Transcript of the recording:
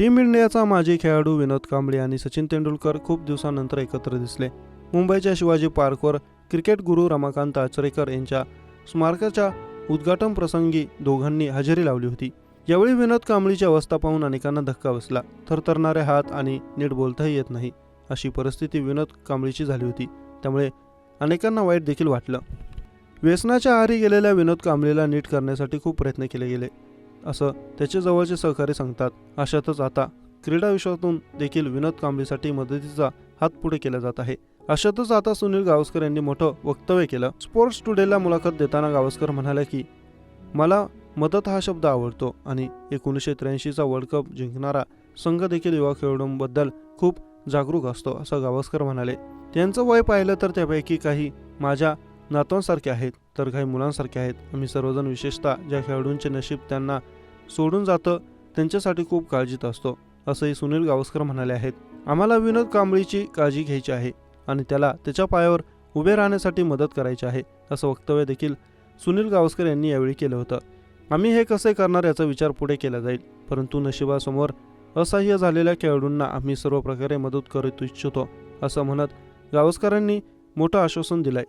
Team इंडियाचा माजी खेळाडू विनोद कांबळे आणि सचिन तेंडुलकर खूप दिवसानंतर एकत्र दिसले. मुंबईच्या शिवाजी पार्कवर क्रिकेट गुरु रमाकांत आचरेकर यांच्या स्मारकाच्या उद्घाटन प्रसंगी दोघांनी हजेरी लावली होती. यावेळी विनोद कांबळीची अवस्था पाहून अनेकांना धक्का बसला. थरथरणारे हात आणि नीट बोलताही येत नाही अशी परिस्थिती विनोद कांबळीची झाली होती. त्यामुळे अनेकांना वाईट देखील वाटलं. व्यसनाच्या आहारी गेलेल्या विनोद कांबळीला नीट करण्यासाठी खूप प्रयत्न केले गेले. असं त्याचे जवळचे सहकारी सांगतात. अशातच आता क्रीडा विश्वातून देखील विनोद कांबळीसाठी मदतीचा हात पुढे केला जात आहे. अशातच आता सुनील गावस्कर यांनी मोठं वक्तव्य केलं. स्पोर्ट्स टुडेला मुलाखत देताना गावस्कर म्हणाले की मला मदत हा शब्द आवडतो आणि एकोणीसशे त्र्याऐंशीचा वर्ल्ड कप जिंकणारा संघ देखील युवा खेळाडूंबद्दल खूप जागरूक असतो असं गावस्कर म्हणाले. त्यांचं वय पाहिलं तर त्यापैकी काही माझ्या नातवांसारखे आहेत तर काही मुलांसारखे आहेत. आम्ही सर्वजण विशेषतः ज्या खेळाडूंचे नशीब त्यांना सोडून जातं त्यांच्यासाठी खूप काळजीत असतो असंही सुनील गावस्कर म्हणाले आहेत. आम्हाला विनोद कांबळीची काळजी घ्यायची आहे आणि त्याला त्याच्या पायावर उभे राहण्यासाठी मदत करायची आहे असं वक्तव्य देखील सुनील गावस्कर यांनी यावेळी केलं होतं. आम्ही हे कसे करणार याचा विचार पुढे केला जाईल परंतु नशिबासमोर असह्य झालेल्या खेळाडूंना आम्ही सर्व प्रकारे मदत करू इच्छितो असं म्हणत गावस्करांनी मोठं आश्वासन दिलंय.